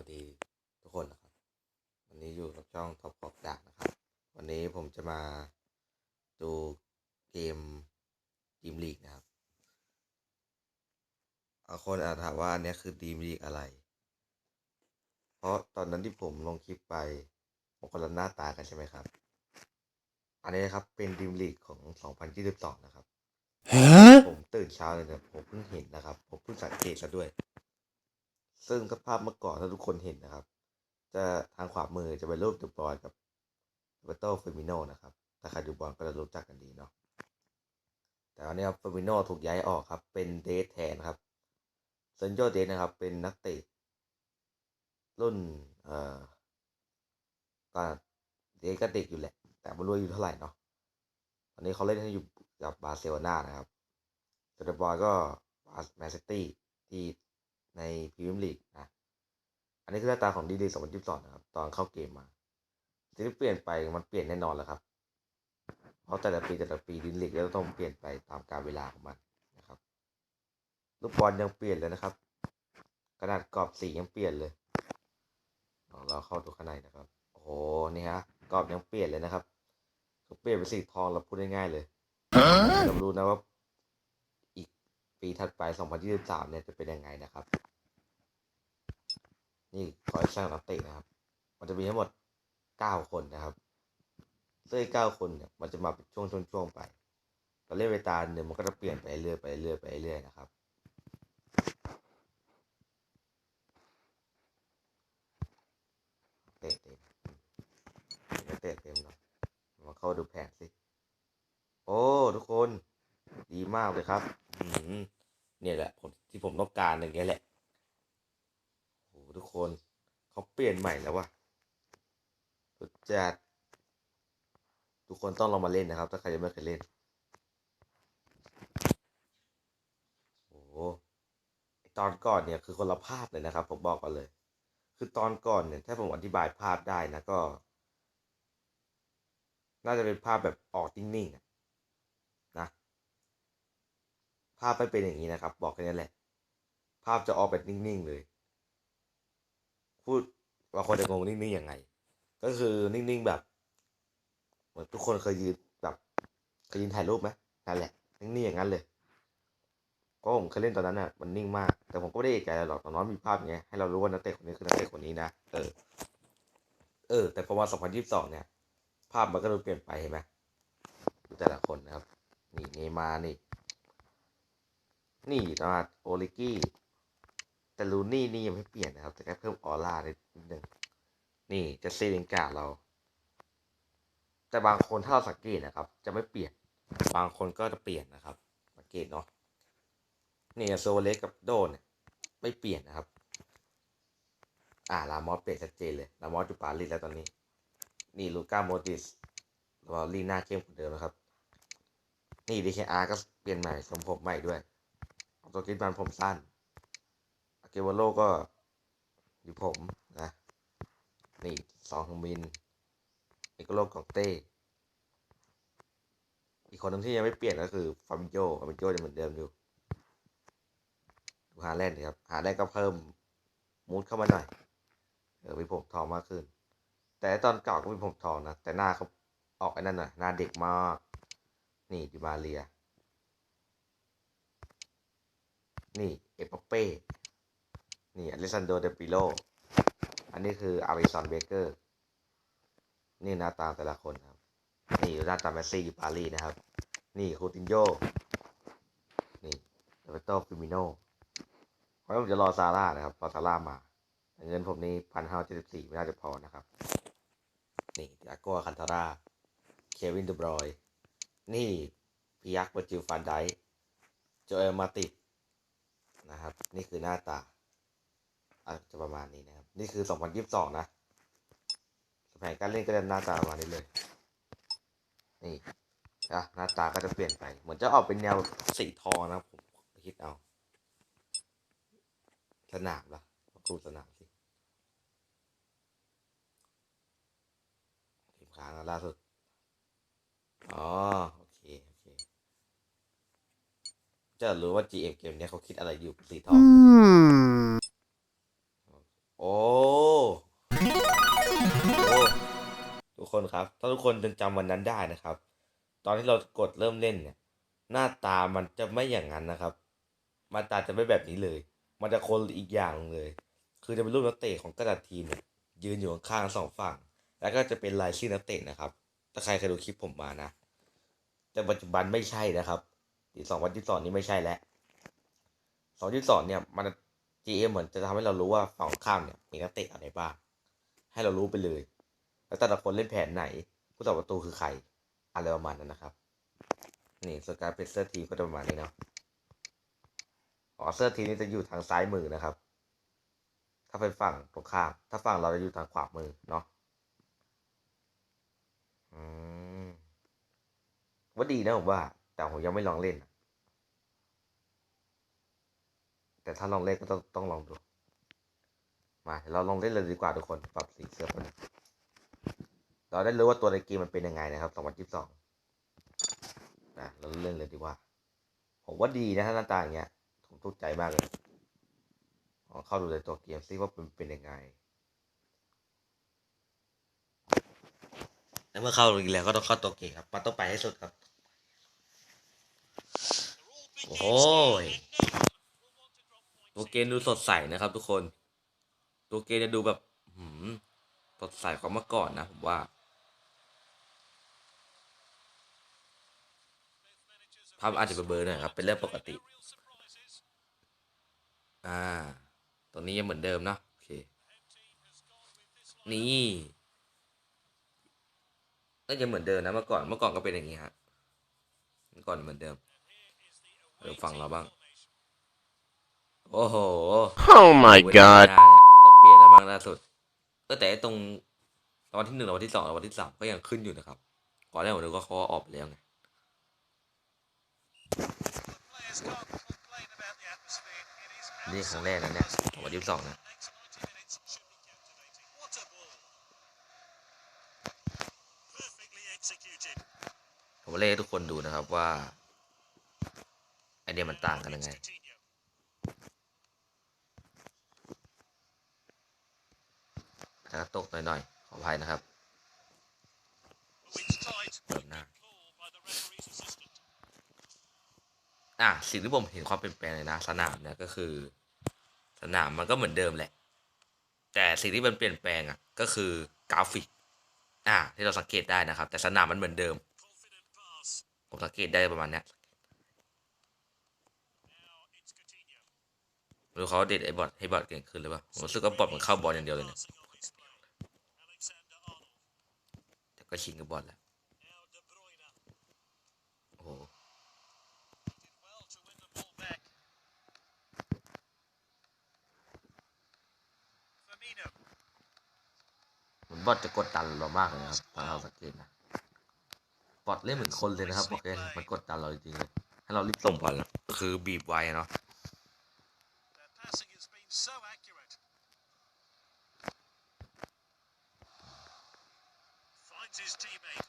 วัสดีทุกคนนะครับ วันนี้อยู่กับช่องท็อปขอบดากนะครับ วันนี้ผมจะมาดูเกมดีมลีกนะครับบางคนอาจถามว่าอันเนี้ยคือดีมลีกอะไร เพราะตอนนั้นที่ผมลงคลิปไปผมคนละหน้าตากันใช่ไหมครับ อันนี้นะครับเป็นดีมลีกของ 2022 นะครับ ผมตื่นเช้าเลยนะผมเพิ่งเห็นนะครับ ผมเพิ่งสังเกตซะด้วย ซึ่งสภาพเมื่อก่อนถ้าทุกคนเห็นนะครับ จะทางขวามือจะเป็นรูปเดอะบอยกับเบโตเฟมิโนนะครับ ถ้าใครดูบอลก็จะรู้จักกันดีเนาะแต่วันนี้ครับเฟมิโนถูกย้ายออกครับ เป็นเดทแทนครับเซนโยเดทนะครับ เป็นนักเตะรุ่นเอ่อก็เดทก็เด็กอยู่แหละ แต่ไม่รู้อายุเท่าไหร่เนาะตอนนี้เขาเล่นให้อยู่กับบาร์เซโลนานะครับเดอะบอยก็บาสแมนซิตี้ที่ ในพรีเมียร์ลีกนะ อันนี้คือหน้าตาของดีดี2022นะครับ ตอนเข้าเกมมาสิ่งที่เปลี่ยนไปมันเปลี่ยนแน่นอนแล้วครับ เพราะแต่ละปีแต่ละปีดินลีกก็ต้องเปลี่ยนไปตามกาลเวลาของมันนะครับ ลูกบอลยังเปลี่ยนเลยนะครับ กระดาษกรอบสียังเปลี่ยนเลยลองเราเข้าดูข้างในนะครับ โอ้โห นี่ฮะ กรอบยังเปลี่ยนเลยนะครับเขาเปลี่ยนเป็นสีทองเราพูดง่ายๆเลยเรารู้นะว่า อีกปีถัดไป 2023 เนี่ยจะเป็นยังไงนะครับ นี่คอยสร้างนักเตะนะครับ มันจะมีทั้งหมด9คนนะครับซึ่งไอ้9คนเนี่ยมันจะมาเป็นช่วงช่วงๆไปเราเล่นไปตามเนี่ยมันก็จะเปลี่ยนไปเรื่อยไปเรื่อยไปเรื่อยนะครับเตะเต็มเตะเต็มเนาะมาเข้าดูแผนสิ โอ้ ทุกคน ดีมากเลยครับ เนี่ยแหละผมที่ผมต้องการอย่างเงี้ยแหละ ทุกคนเขาเปลี่ยนใหม่แล้ววะสุดจัดทุกคนต้องลองมาเล่นนะครับ ถ้าใครยังไม่เคยเล่น โอ้ตอนก่อนเนี่ยคือคนละภาพเลยนะครับ ผมบอกก่อนเลย คือตอนก่อนเนี่ย ถ้าผมอธิบายภาพได้นะก็ น่าจะเป็นภาพแบบออกนิ่งๆนะ ภาพไม่เป็นอย่างนี้นะครับ บอกแค่นี้แหละ ภาพจะออกแบบนิ่งๆเลย พูดว่าคนจะงงนิ่งๆยังไง ก็คือนิ่งๆแบบเหมือนทุกคนเคยยืนแบบเคยยืนถ่ายรูปไหมนั่นแหละนิ่งๆอย่างนั้นเลยก็ผมเคยเล่นตอนนั้นน่ะมันนิ่งมาก แต่ผมก็ไม่ได้เอกใจอะไรหรอกตอนนั้นมีภาพอย่างเงี้ยให้เรารู้ว่านักเตะคนนี้คือนักเตะคนนี้นะเออ เออ แต่พอมา2022เนี่ย ภาพมันก็ดูเปลี่ยนไปเห็นไหมแต่ละคนนะครับ นี่เนมานี่ นี่ตลาดโอลิกี้ แต่ลูนี่นี่ยังไม่เปลี่ยนนะครับ แต่แค่เพิ่มออร่านิดนึงนี่จะเซเลนการ์ดเรา แต่บางคนถ้าเราสังเกตนะครับ จะไม่เปลี่ยน บางคนก็จะเปลี่ยนนะครับ สังเกตเนาะนี่โซเล็กกับโดนไม่เปลี่ยนนะครับ อ่าลามอสเปลี่ยนชัดเจนเลยลามอสอยู่ปารีสแล้วตอนนี้ นี่ลูก้าโมดิสรอลีหน้าเข้มเหมือนเดิมนะครับ นี่ดีเคอาร์ก็เปลี่ยนใหม่ทรงผมใหม่ด้วยตัวกินบันผมสั้น เกวโลก็อยู่ผมนะนี่สองของมินเอกโลของเต้อีกคนนึงที่ยังไม่เปลี่ยนก็คือฟาบิโยฟาบิโยจะเหมือนเดิมอยู่ดูฮาแลนด์ครับฮาแลนด์ก็เพิ่มมูดเข้ามาหน่อยเออมีผมทองมากขึ้น แต่ตอนเก่าก็มีผมทองนะ แต่หน้าเขาออกไอ้นั่นหน่ะหน้าเด็กมาก นี่ดิมาเรีย นี่ เอปเป้ นี่อเลซันโดเดปิโลอันนี้คืออาริสันเบเกอร์ นี่หน้าตาแต่ละคนครับ นี่หน้าตาแมสซี่อยู่ปารีสนะครับ นี่คูตินโยนี่เรเบโตฟิมิโนเพราะผมจะรอซาร่านะครับ รอซาร่ามา เงินผมนี่พันห้าเจ็ดสิบสี่ไม่น่าจะพอนะครับ นี่ดิอาโกคันทาร่า เควินเดบรอย นี่พิยักเบอร์จิลฟันไดโจเอลมาติดนะครับ นี่คือหน้าตา อาจจะประมาณนี้นะครับ นี่คือ 2022 นะแผนการเล่นก็จะหน้าตาประมาณนี้เลย นี่นะหน้าตาก็จะเปลี่ยนไป เหมือนจะออกเป็นแนวสีทองนะผมคิดเอา สนามละมาดูสนามสิทีมค้างล่าสุด อ๋อ โอเค โอเค จะรู้ว่า GM เกมเนี้ยเขาคิดอะไรอยู่สีทอง โอ้ทุกคนครับ ถ้าทุกคนยังจำวันนั้นได้นะครับ ตอนที่เรากดเริ่มเล่นเนี่ย หน้าตามันจะไม่อย่างนั้นนะครับมันตาจะไม่แบบนี้เลย มันจะคนอีกอย่างเลย คือจะเป็นรูปนักเตะของกระดาษทีมเนี่ยยืนอยู่ข้างสองฝั่ง แล้วก็จะเป็นลายชื่อนักเตะนะครับ ถ้าใครเคยดูคลิปผมมานะ แต่ปัจจุบันไม่ใช่นะครับปีสองวันที่สองนี้ไม่ใช่แล้วสองที่สองเนี่ยมัน GM เหมือนจะทำให้เรารู้ว่าฝั่งข้ามเนี่ยมีนักเตะอะไรบ้าง ให้เรารู้ไปเลย แล้วแต่ละคนเล่นแผนไหน ผู้ต่อประตูคือใคร อะไรประมาณนั้นนะครับ นี่ส่วนการเป็นเสื้อทีมก็จะประมาณนี้เนาะอ๋อเสื้อทีมนี่จะอยู่ทางซ้ายมือนะครับ ถ้าเป็นฝั่งตรงข้าม ถ้าฝั่งเราจะอยู่ทางขวามือเนาะอืมว่าดีนะผมว่า แต่ผมยังไม่ลองเล่น แต่ถ้าลองเล่นก็ต้องต้องลองดู มาเราลองเล่นเลยดีกว่าทุกคน ปรับสีเสื้อคนเราได้รู้ว่าตัวในเกมมันเป็นยังไงนะครับ 2022นะเราเล่นเลยดีกว่า ผมว่าดีนะถ้าหน้าตาอย่างเงี้ย ผมถูกใจมากเลยเข้าดูในตัวเกมซิว่าเป็นเป็นยังไงแล้วเมื่อเข้าอีกแล้วก็ต้องเข้าตัวเกมครับ มันต้องไปให้สุดครับ โอ้ย เกมดูสดใสนะครับทุกคน ตัวเกมจะดูแบบหืมสดใสกว่าเมื่อก่อนนะผมว่าภาพอาจจะเบลอๆหน่อยครับ เป็นเรื่องปกติ อ่า ตรงนี้ยังเหมือนเดิมเนอะโอเค นี่น่าจะเหมือนเดิมนะเมื่อก่อน เมื่อก่อนก็เป็นอย่างนี้ฮะ เมื่อก่อนเหมือนเดิม เดี๋ยวฟังเราบ้าง โอ้โห Oh my เวลา god. หน้าเนี่ยเราเปลี่ยนแล้วบ้างล่าสุดก็แต่ไอ้ตรงรางวัลที่หนึ่งรางวัลที่สองรางวัลที่สามก็ยังขึ้นอยู่นะครับก่อนแรกผมนึกว่าเขาออกไปแล้วไง Players can't complain about the atmosphere. It is นี่ครั้งแรกนะเนี่ยรางวัลที่สองนะ next 90 minutes should be captivating. What a ball! Perfectly executed. ผมเล่นให้ทุกคนดูนะครับว่าไอเดียมันต่างกันยังไง Coutinho. ถ้าตกหน่อยๆ ขออภัยนะครับ The wind's tight. Good now. Call by the referee's assistant. อะสิ่งที่ผมเห็นความเปลี่ยนแปลงเลยนะ สนามเนี่ยก็คือ สนามมันก็เหมือนเดิมแหละ แต่สิ่งที่มันเปลี่ยนแปลงอะก็คือกราฟิก อะที่เราสังเกตได้นะครับ แต่สนามมันเหมือนเดิม ผมสังเกตได้ประมาณเนี้ยรู้เขาเด็ดไอ้บอทให้บอทเก่งขึ้นหรือเปล่าผมรู้สึกว่าบอทมันเข้าบอลอย่างเดียวเลยเนี่ย ก็ชิงกับบอลแล้วโอ้โหเหมือนบอทจะกดดันเรามากเลยนะครับตอนเราสังเกตนะบอทเล่นเหมือนคนเลยนะครับบอกเลยมันกดดันเราจริงๆเลยให้เรารีบส่งบอลคือบีบไว้เนาะ Their passing has been so accurate. Finds his teammate.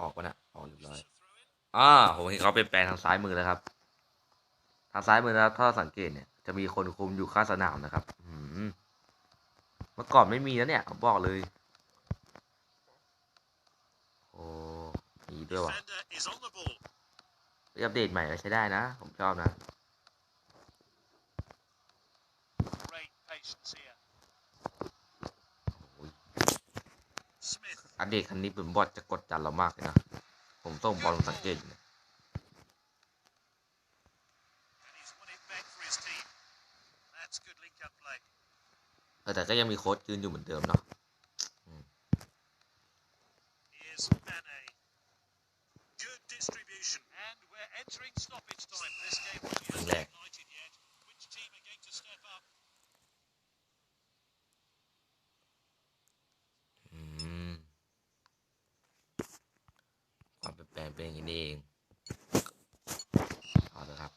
ออกวะนะออกเรียบร้อย It's a throw in. อ่าผมเห็นเขาเปลี่ยนแปลงทางซ้ายมือแล้วครับ ทางซ้ายมือนะครับ ถ้าสังเกตเนี่ย จะมีคนคุมอยู่ข้างสนามนะครับอืมเมื่อก่อนไม่มีนะเนี่ยบอกเลย โอ้มีด้วยว่ะอัปเดตใหม่ก็ใช้ได้นะ ผมชอบนะอัปเดตคันนี้เป็นบอทจะกดดันเรามากเลยนะ ผมต้องบอลสังเกตแต่ก็ยังมีโค้ชยืนอยู่เหมือนเดิมเนาะ เป็นอย่างนี้เองเอาละครับ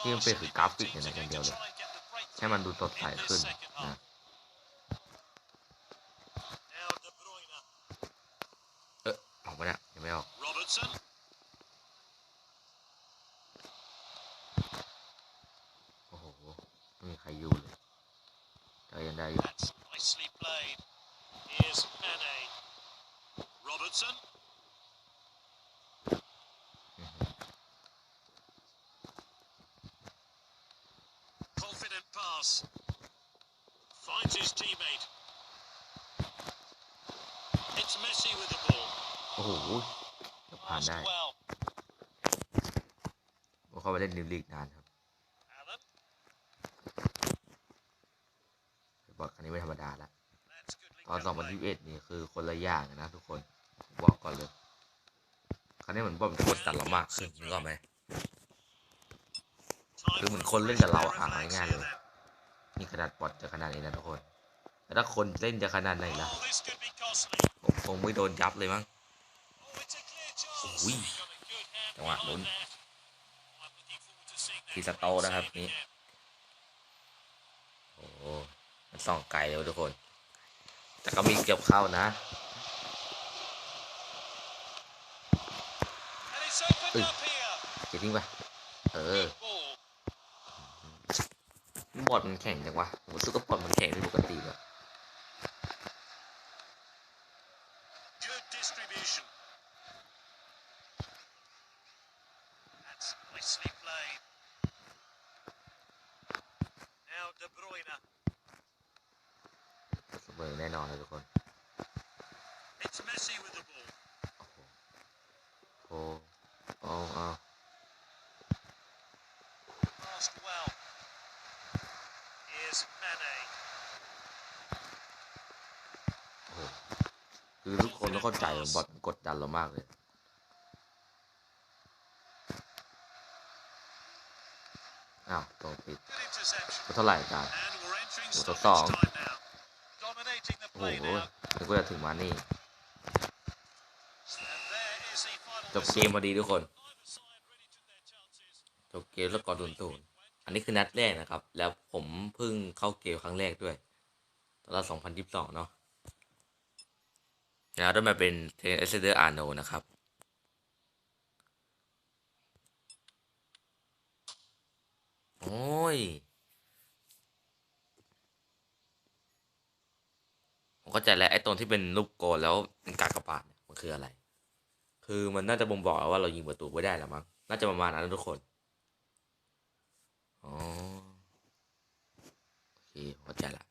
ที่มันเป็นคือกราฟิกอย่างเดียวเลยให้มันดูสดใสขึ้นนะเออออกมาแล้วยังไม่ออกโอ้โหไม่มีใครอยู่เลยแต่ยังได้อยู่ Robertson าน Passed ได้ well. ผมเข้าไปเล่นดิมลีกนานครับ Allen. บอกคันนี้ไม่ธรรมดาละ That's good ตอน link up play. 2021 นี่คือคนละอย่างนะทุกคนผมบอกก่อนเลยคราวนี้เหมือนบอมจะกดดันเรามากขึ้นนึกออกไหม Time คือเหมือน for คนเล่นกับเรา fresh อะ pair of ง่ายๆ legs เลย here then. นี่ขนาดบอทจะขนาดนี้นะทุกคนแต่ถ้าคนเล่นจะขนาดไหนล่ะ Oh, this could be costly. ผมคงไม่โดนยับเลยมั้ง Oh, it's a อุ้ยจังหวะลุ้นทีสโตนะครับนี่โอ้มันส่องไกลเลยทุกคน แต่ก็มีเก็บเข้านะเอ้ยก็บทิ้งไป เออ บอลมันแข็งจังวะผมรู้สึกว่าบอลมันแข็งไม่ปกติแบบ แน่นอนเลยทุกคน It's Messi with the ball. โอ้โหโอ้เอา Passed well. Here's Mane. โอ้โหคือทุกคนต้องเข้าใจว่าบอลมันกดดันเรามากเลยอ้าวตรงปิด Good interception. เท่าไหร่กัน And we're entering Ủa, stoppage tao tỏ. time now. Dominating the โอ้โห play now. นึกว่าจะถึงมานี่จบเกมพอดีทุกคนจบเกมแล้วกอดูนตูนอันนี้คือนัดแรกนะครับ แล้วผมเพิ่งเข้าเกมครั้งแรกด้วย ตอนละ2022เนาะแล้วได้มาเป็นเทนเอสเดอร์อาร์โนนะครับโอ้ย ผม เข้าใจแล้วไอ้ตรงที่เป็นลูกโกลแล้วเป็นกากบาทเนี่ยมันคืออะไร คือมันน่าจะบ่งบอกว่าเรายิงประตูไม่ได้แล้วมั้งน่าจะประมาณนั้นทุกคนอ๋อโอเคเข้าใจละ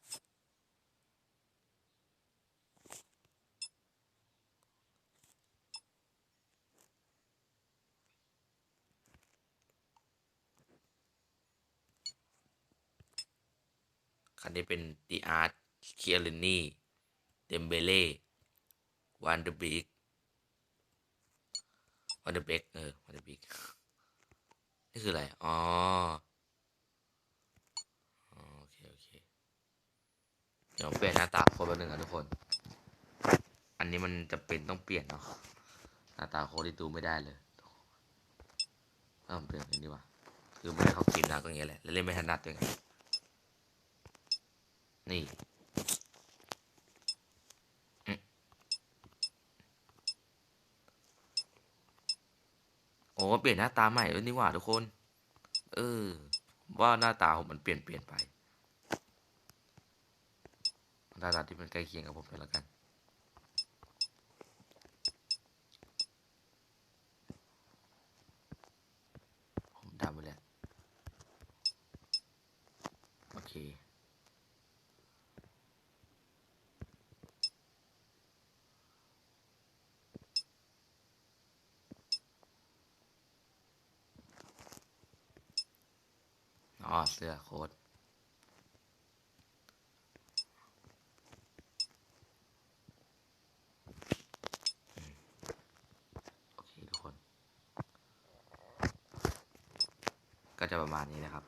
คันนี้เป็นดีอาร์ตเคียรินี่ เดมเบเล่วันเดอร์บิกวันเดอร์เบกเออวันเดอร์บิกนี่คืออะไร อ๋ออ๋อโอเค โอเค เดี๋ยวเปลี่ยนหน้าตาโค้ดแป๊บนึงนะทุกคน อันนี้มันจะเป็นต้องเปลี่ยนเนาะหน้าตาโค้ดที่ดูไม่ได้เลยเออเปลี่ยนเป็นดีกว่าคือไม่ได้เขาเกมนานก็อย่างเงี้ยแหละแล้วเล่นไม่ถนัดด้วยไงนี่ โอ้เปลี่ยนหน้าตาใหม่แล้วนี่หว่าทุกคน เออ ว่าหน้าตาผมมันเปลี่ยนเปลี่ยนไปหน้าตาที่มันใกล้เคียงกับผมไปแล้วกัน ผมดำไปแล้ว โอเค อ๋อ เสื้อโค้ดโอเคทุกคน ก็จะประมาณนี้นะครับ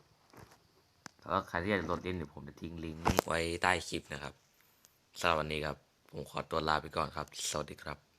ถ้าใครที่อยากจะโหลดเล่นเดี๋ยวผมจะทิ้งลิงก์ไว้ใต้คลิปนะครับสำหรับวันนี้ครับ ผมขอตัวลาไปก่อนครับ สวัสดีครับ